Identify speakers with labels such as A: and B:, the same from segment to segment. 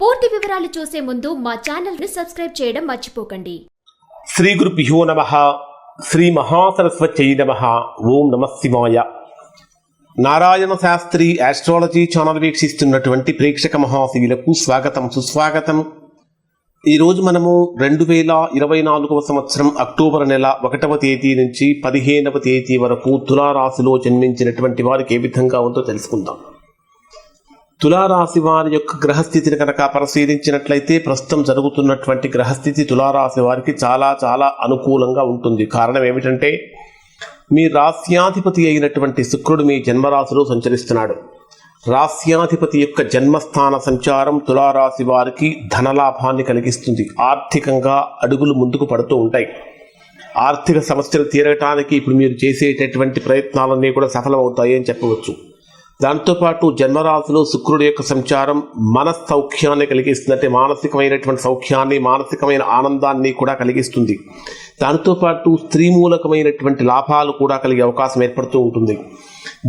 A: పూర్తి వివరాలు చూసే ముందు మా ఛానల్ని సబ్స్క్రైబ్ చేయడం మర్చిపోకండి.
B: శ్రీ గురుభ్యో నమ. శ్రీ మహాసరస్వత్యై నమ. ఓం నమ శివాయ. నారాయణ శాస్త్రి ఆస్ట్రాలజీ ఛానల్ వీక్షిస్తున్నటువంటి ప్రేక్షక మహాశీలకు స్వాగతం సుస్వాగతం. ఈరోజు మనము రెండు వేల ఇరవై నాలుగవ సంవత్సరం అక్టోబర్ నెల ఒకటవ తేదీ నుంచి పదిహేనవ తేదీ వరకు తులారాశిలో జన్మించినటువంటి వారికి ఏ విధంగా ఉందో తెలుసుకుందాం. తులారాశి వారి యొక్క గ్రహస్థితిని కనుక పరిశీలించినట్లయితే ప్రస్తుతం జరుగుతున్నటువంటి గ్రహస్థితి తులారాశి వారికి చాలా చాలా అనుకూలంగా ఉంటుంది. కారణం ఏమిటంటే మీ రాస్యాధిపతి అయినటువంటి శుక్రుడు మీ జన్మరాశిలో సంచరిస్తున్నాడు. రాస్యాధిపతి యొక్క జన్మస్థాన సంచారం తులారాశి వారికి ధనలాభాన్ని కలిగిస్తుంది. ఆర్థికంగా అడుగులు ముందుకు పడుతూ ఉంటాయి. ఆర్థిక సమస్యలు తీరటానికి ఇప్పుడు మీరు చేసేటటువంటి ప్రయత్నాలన్నీ కూడా సఫలమవుతాయి అని చెప్పవచ్చు. దాంతోపాటు జన్మరాశిలో శుక్రుడి యొక్క సంచారం మనస్సౌఖ్యాన్ని కలిగిస్తుంది మానసికమైనటువంటి సౌఖ్యాన్ని మానసికమైన ఆనందాన్ని కూడా కలిగిస్తుంది. దాంతోపాటు స్త్రీ మూలకమైనటువంటి లాభాలు కూడా కలిగే అవకాశం ఏర్పడుతూ ఉంటుంది.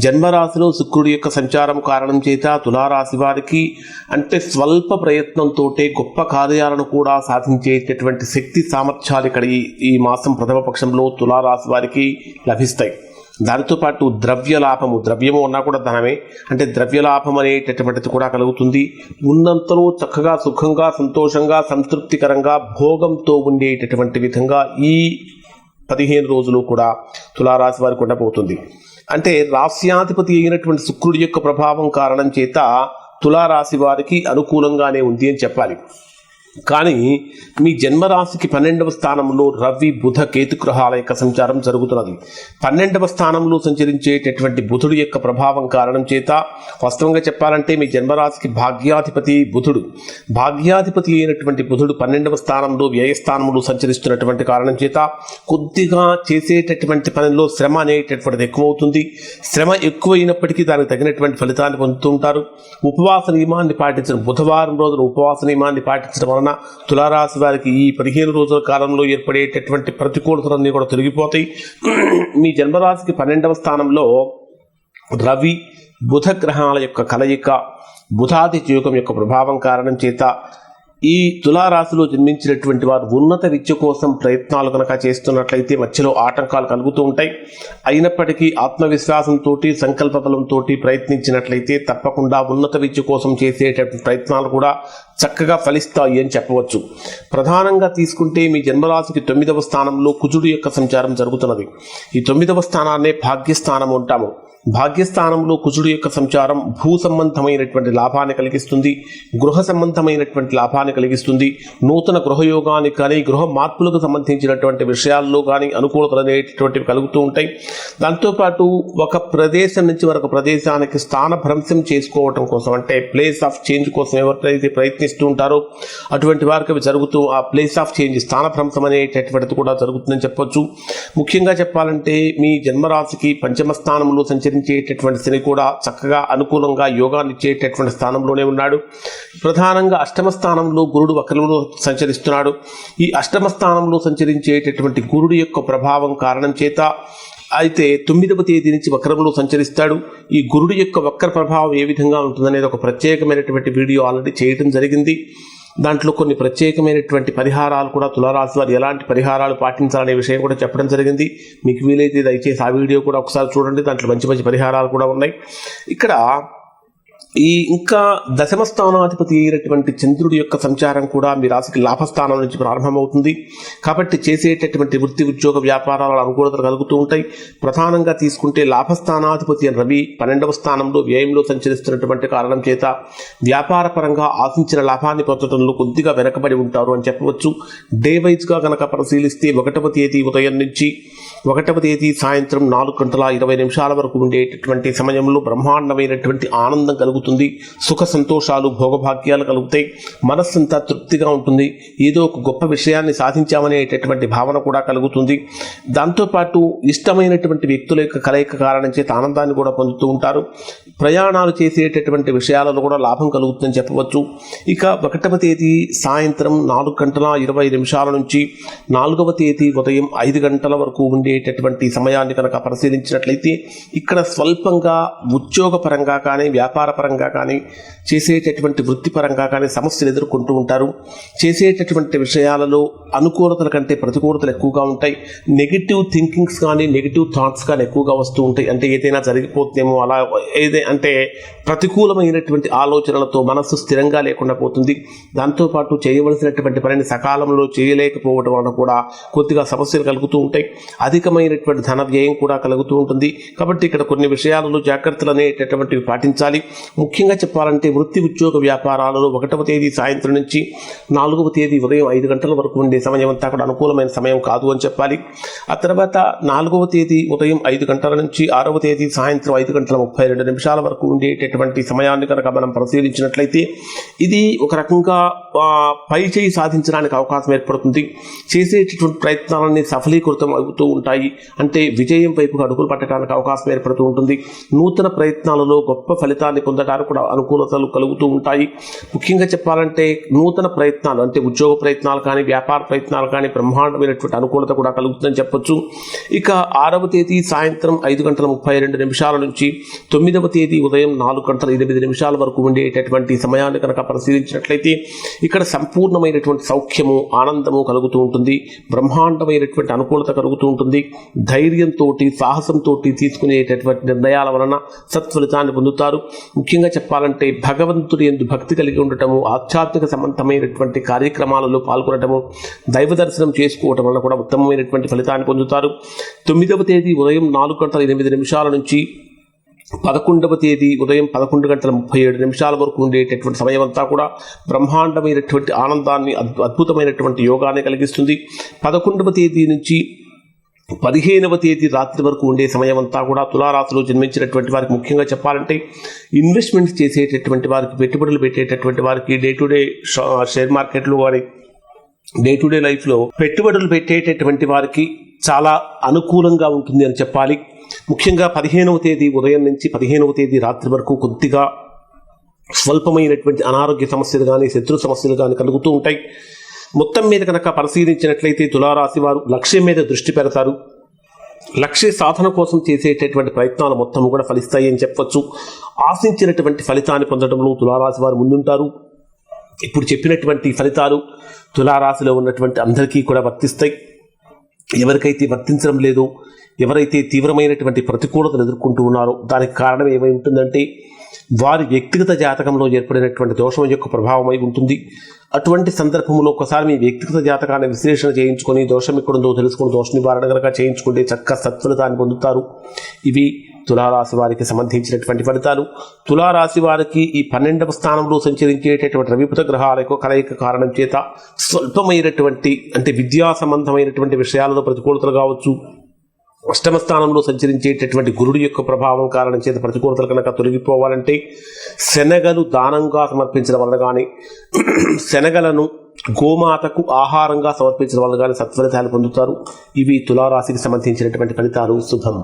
B: జన్మరాశిలో శుక్రుడి యొక్క సంచారం కారణం చేత తులారాశి వారికి అంటే స్వల్ప ప్రయత్నంతో గొప్ప కార్యాలను కూడా సాధించేటటువంటి శక్తి సామర్థ్యాలు ఇక్కడ ఈ మాసం ప్రథమ పక్షంలో తులారాశి వారికి లభిస్తాయి. దానితో పాటు ద్రవ్య లాభము ద్రవ్యము ఉన్నా కూడా ధనమే అంటే ద్రవ్య లాభం అనేటటువంటిది కూడా కలుగుతుంది. ఉన్నంతలో చక్కగా సుఖంగా సంతోషంగా సంతృప్తికరంగా భోగంతో ఉండేటటువంటి విధంగా ఈ పదిహేను రోజులు కూడా తులారాశి వారికి ఉండబోతుంది. అంటే రాస్యాధిపతి అయినటువంటి శుక్రుడి యొక్క ప్రభావం కారణం చేత తులారాశి వారికి అనుకూలంగానే ఉంది అని చెప్పాలి. కానీ మీ జన్మరాశికి పన్నెండవ స్థానంలో రవి బుధ కేతు గ్రహాల యొక్క సంచారం జరుగుతున్నది. పన్నెండవ స్థానంలో సంచరించేటటువంటి బుధుడు యొక్క ప్రభావం కారణం చేత వాస్తవంగా చెప్పాలంటే మీ జన్మరాశికి భాగ్యాధిపతి బుధుడు. భాగ్యాధిపతి అయినటువంటి బుధుడు పన్నెండవ స్థానంలో వ్యయస్థానంలో సంచరిస్తున్నటువంటి కారణం చేత కొద్దిగా చేసేటటువంటి పనిలో శ్రమ అనేటటువంటిది ఎక్కువవుతుంది. శ్రమ ఎక్కువైనప్పటికీ దానికి తగినటువంటి ఫలితాన్ని పొందుతుంటారు ఉపవాస నియమాన్ని పాటించడం బుధవారం రోజున ఉపవాస నియమాన్ని పాటించడం వలన తులారాశి వారికి ఈ పదిహేను రోజుల కాలంలో ఏర్పడేటటువంటి ప్రతికూలతలన్నీ కూడా తొలగిపోతాయి. మీ జన్మరాశికి పన్నెండవ స్థానంలో రవి బుధ గ్రహాల యొక్క కలయిక బుధాది యోగం యొక్క ప్రభావం కారణం చేత ఈ తులారాశిలో జన్మించినటువంటి వారు ఉన్నత విద్య కోసం ప్రయత్నాలు కనుక చేస్తున్నట్లయితే మధ్యలో ఆటంకాలు కలుగుతూ ఉంటాయి. అయినప్పటికీ ఆత్మవిశ్వాసంతో సంకల్ప బలంతో ప్రయత్నించినట్లయితే తప్పకుండా ఉన్నత విద్య కోసం చేసేటటువంటి ప్రయత్నాలు కూడా చక్కగా ఫలిస్తాయి అని చెప్పవచ్చు. ప్రధానంగా తీసుకుంటే మీ జన్మరాశికి తొమ్మిదవ స్థానంలో కుజుడు యొక్క సంచారం జరుగుతున్నది. ఈ తొమ్మిదవ స్థానాన్నే భాగ్యస్థానం ఉంటాము భాగ్యస్థానంలో కుజుడు యొక్క సంచారం భూ సంబంధమైనటువంటి లాభాన్ని కలిగిస్తుంది గృహ సంబంధమైనటువంటి లాభాన్ని కలిగిస్తుంది. నూతన గృహయోగానికి కానీ గృహ మార్పులకు సంబంధించినటువంటి విషయాల్లో కానీ అనుకూలతలు అనేటువంటివి కలుగుతూ ఉంటాయి. దాంతోపాటు ఒక ప్రదేశం నుంచి మరొక ప్రదేశానికి స్థానభ్రంశం చేసుకోవటం కోసం అంటే ప్లేస్ ఆఫ్ చేంజ్ కోసం ఎవరైతే ప్రయత్నిస్తూ ఉంటారో అటువంటి వారికి అవి జరుగుతూ ఆ ప్లేస్ ఆఫ్ చేంజ్ స్థానభ్రంశం అనేటటువంటిది కూడా జరుగుతుందని చెప్పొచ్చు. ముఖ్యంగా చెప్పాలంటే మీ జన్మరాశికి పంచమ స్థానంలో సంచరించేటటువంటి శని కూడా చక్కగా అనుకూలంగా యోగాన్ని ఇచ్చేటటువంటి స్థానంలోనే ఉన్నాడు. ప్రధానంగా అష్టమ స్థానంలో గురుడు వక్రంలో సంచరిస్తున్నాడు. ఈ అష్టమ స్థానంలో సంచరించేటటువంటి గురుడు యొక్క ప్రభావం కారణం చేత అయితే తొమ్మిదవ తేదీ నుంచి వక్రంలో సంచరిస్తాడు. ఈ గురుడు యొక్క వక్ర ప్రభావం ఏ విధంగా ఉంటుందనేది ఒక ప్రత్యేకమైనటువంటి వీడియో ఆల్రెడీ చేయడం జరిగింది. దాంట్లో కొన్ని ప్రత్యేకమైనటువంటి పరిహారాలు కూడా తులారాశి వారు ఎలాంటి పరిహారాలు పాటించాలనే విషయం కూడా చెప్పడం జరిగింది. మీకు వీలైతే దయచేసి ఆ వీడియో కూడా ఒకసారి చూడండి. దాంట్లో మంచి మంచి పరిహారాలు కూడా ఉన్నాయి. ఇక్కడ ఈ ఇంకా దశమ స్థానాధిపతి అయినటువంటి చంద్రుడి యొక్క సంచారం కూడా మీ రాశికి లాభస్థానం నుంచి ప్రారంభమవుతుంది. కాబట్టి చేసేటటువంటి వృత్తి ఉద్యోగ వ్యాపారాల అనుకూలతలు కలుగుతూ ఉంటాయి. ప్రధానంగా తీసుకుంటే లాభస్థానాధిపతి అని రవి పన్నెండవ స్థానంలో వ్యయంలో సంచరిస్తున్నటువంటి కారణం చేత వ్యాపార పరంగా ఆశించిన లాభాన్ని పొందడంలో కొద్దిగా వెనకబడి ఉంటారు అని చెప్పవచ్చు. డే వైజ్గా కనుక పరిశీలిస్తే ఒకటవ తేదీ ఉదయం నుంచి ఒకటవ తేదీ సాయంత్రం నాలుగు గంటల ఇరవై నిమిషాల వరకు ఉండేటటువంటి సమయంలో బ్రహ్మాండమైనటువంటి ఆనందం కలుగుతుంది. సుఖ సంతోషాలు భోగభాగ్యాలు కలుగుతాయి మనస్సంతా తృప్తిగా ఉంటుంది. ఏదో ఒక గొప్ప విషయాన్ని సాధించామనేటటువంటి భావన కూడా కలుగుతుంది. దాంతోపాటు ఇష్టమైనటువంటి వ్యక్తుల యొక్క కలయిక కారణం చేత ఆనందాన్ని కూడా పొందుతూ ఉంటారు. ప్రయాణాలు చేసేటటువంటి విషయాలలో కూడా లాభం కలుగుతుందని చెప్పవచ్చు. ఇక ఒకటవ తేదీ సాయంత్రం నాలుగు గంటల ఇరవై నిమిషాల నుంచి నాలుగవ తేదీ ఉదయం ఐదు గంటల వరకు ఉండేటటువంటి సమయాన్ని కనుక పరిశీలించినట్లయితే ఇక్కడ స్వల్పంగా ఉద్యోగపరంగా కానీ వ్యాపారపరంగా పరంగా కానీ చేసేటటువంటి వృత్తిపరంగా కానీ సమస్యలు ఎదుర్కొంటూ ఉంటారు. చేసేటటువంటి విషయాలలో అనుకూలతల కంటే ప్రతికూలతలు ఎక్కువగా ఉంటాయి. నెగిటివ్ థింకింగ్స్ కానీ నెగిటివ్ థాట్స్ కానీ ఎక్కువగా వస్తూ ఉంటాయి. అంటే ఏదైనా జరిగిపోతుందేమో అలా ఏదే అంటే ప్రతికూలమైనటువంటి ఆలోచనలతో మనస్సు స్థిరంగా లేకుండా పోతుంది. దాంతోపాటు చేయవలసినటువంటి పనిని సకాలంలో చేయలేకపోవడం వలన కూడా కొద్దిగా సమస్యలు కలుగుతూ ఉంటాయి. అధికమైనటువంటి ధన వ్యయం కూడా కలుగుతూ ఉంటుంది. కాబట్టి ఇక్కడ కొన్ని విషయాలలో జాగ్రత్తలు అనేటటువంటివి పాటించాలి. ముఖ్యంగా చెప్పాలంటే వృత్తి ఉద్యోగ వ్యాపారాలలో ఒకటవ తేదీ సాయంత్రం నుంచి నాలుగవ తేదీ ఉదయం ఐదు గంటల వరకు ఉండే సమయం అంతా కూడా అనుకూలమైన సమయం కాదు అని చెప్పాలి. ఆ తర్వాత నాలుగవ తేదీ ఉదయం ఐదు గంటల నుంచి ఆరవ తేదీ సాయంత్రం ఐదు గంటల ముప్పై రెండు నిమిషాల వరకు ఉండేటటువంటి సమయాన్ని కనుక మనం పరిశీలించినట్లయితే ఇది ఒక రకంగా పై చేయి సాధించడానికి అవకాశం ఏర్పడుతుంది. చేసేటటువంటి ప్రయత్నాలన్నీ సఫలీకృతం అవుతూ ఉంటాయి. అంటే విజయం వైపు అడుగులు పట్టడానికి అవకాశం ఏర్పడుతూ ఉంటుంది. నూతన ప్రయత్నాలలో గొప్ప ఫలితాన్ని పొందడానికి కూడా అనుకూలతలు కలుగుతూ ఉంటాయి. ముఖ్యంగా చెప్పాలంటే నూతన ప్రయత్నాలు అంటే ఉద్యోగ ప్రయత్నాలు కానీ వ్యాపార ప్రయత్నాలు కానీ బ్రహ్మాండమైనటువంటి అనుకూలత కూడా కలుగుతుందని చెప్పొచ్చు. ఇక ఆరవ తేదీ సాయంత్రం ఐదు గంటల ముప్పై రెండు నిమిషాల నుంచి తొమ్మిదవ తేదీ ఉదయం నాలుగు గంటల ఎనిమిది నిమిషాల వరకు ఉండేటటువంటి సమయాన్ని కనుక పరిశీలించినట్లయితే ఇక్కడ సంపూర్ణమైనటువంటి సౌఖ్యము ఆనందము కలుగుతూ ఉంటుంది. బ్రహ్మాండమైనటువంటి అనుకూలత కలుగుతూ ఉంటుంది. ధైర్యంతో సాహసంతో తీసుకునేటటువంటి నిర్ణయాల వలన సత్ఫలితాన్ని పొందుతారు. ముఖ్యంగా చెప్పాలంటే భగవంతుడి ఎందు భక్తి కలిగి ఉండటము ఆధ్యాత్మిక సంబంధమైనటువంటి కార్యక్రమాలలో పాల్గొనటము దైవ దర్శనం చేసుకోవటం వల్ల కూడా ఉత్తమమైనటువంటి ఫలితాన్ని పొందుతారు. తొమ్మిదవ తేదీ ఉదయం నాలుగు గంటల ఎనిమిది నిమిషాల నుంచి పదకొండవ తేదీ ఉదయం పదకొండు గంటల ముప్పై ఏడు నిమిషాల వరకు ఉండేటటువంటి సమయం అంతా కూడా బ్రహ్మాండమైనటువంటి ఆనందాన్ని అద్భుతమైనటువంటి యోగాన్ని కలిగిస్తుంది. పదకొండవ తేదీ నుంచి పదిహేనవ తేదీ రాత్రి వరకు ఉండే సమయం అంతా కూడా తులారాశిలో జన్మించినటువంటి వారికి ముఖ్యంగా చెప్పాలంటే ఇన్వెస్ట్మెంట్స్ చేసేటటువంటి వారికి పెట్టుబడులు పెట్టేటటువంటి వారికి డే టు డే షేర్ మార్కెట్లు వారి డే టు డే లైఫ్లో పెట్టుబడులు పెట్టేటటువంటి వారికి చాలా అనుకూలంగా ఉంటుంది అని చెప్పాలి. ముఖ్యంగా పదిహేనవ తేదీ ఉదయం నుంచి పదిహేనవ తేదీ రాత్రి వరకు కొద్దిగా స్వల్పమైనటువంటి అనారోగ్య సమస్యలు కానీ శత్రు సమస్యలు కానీ కలుగుతూ ఉంటాయి. మొత్తం మీద కనుక పరిశీలించినట్లయితే తులారాశి వారు లక్ష్యం మీద దృష్టి పెడతారు. లక్ష్య సాధన కోసం చేసేటటువంటి ప్రయత్నాలు మొత్తం కూడా ఫలిస్తాయి అని చెప్పవచ్చు ఆశించినటువంటి ఫలితాన్ని పొందడంలో తులారాశి వారు ముందుంటారు. ఇప్పుడు చెప్పినటువంటి ఫలితాలు తులారాశిలో ఉన్నటువంటి అందరికీ కూడా వర్తిస్తాయి. ఎవరికైతే వర్తించడం లేదు ఎవరైతే తీవ్రమైనటువంటి ప్రతికూలతలు ఎదుర్కొంటూ ఉన్నారో దానికి కారణం ఏమై ఉంటుందంటే వారి వ్యక్తిగత జాతకంలో ఏర్పడినటువంటి దోషం యొక్క ప్రభావమై ఉంటుంది. అటువంటి సందర్భంలో ఒకసారి మీ వ్యక్తిగత జాతకాన్ని విశ్లేషణ చేయించుకొని దోషం ఎక్కడుందో తెలుసుకుని దోష నివారణ కనుక చేయించుకుంటే చక్క సత్ఫలితాన్ని పొందుతారు. ఇవి తులారాశి వారికి సంబంధించినటువంటి ఫలితాలు. తులారాశి వారికి ఈ పన్నెండవ స్థానంలో సంచరించేటటువంటి రవిపుత గ్రహాల యొక్క కలయిక కారణం చేత స్వల్పమైనటువంటి అంటే విద్యా సంబంధమైనటువంటి విషయాలలో ప్రతికూలతలు కావచ్చు. అష్టమ స్థానంలో సంచరించేటటువంటి గురుడు యొక్క ప్రభావం కారణం చేత ప్రతికూలతలు కనుక తొలగిపోవాలంటే శనగలు దానంగా సమర్పించడం వల్ల కానీ శనగలను గోమాతకు ఆహారంగా సమర్పించడం వల్ల కానీ సత్ఫలితాలు పొందుతారు. ఇవి తులారాశికి సంబంధించినటువంటి ఫలితాలు. శుభం.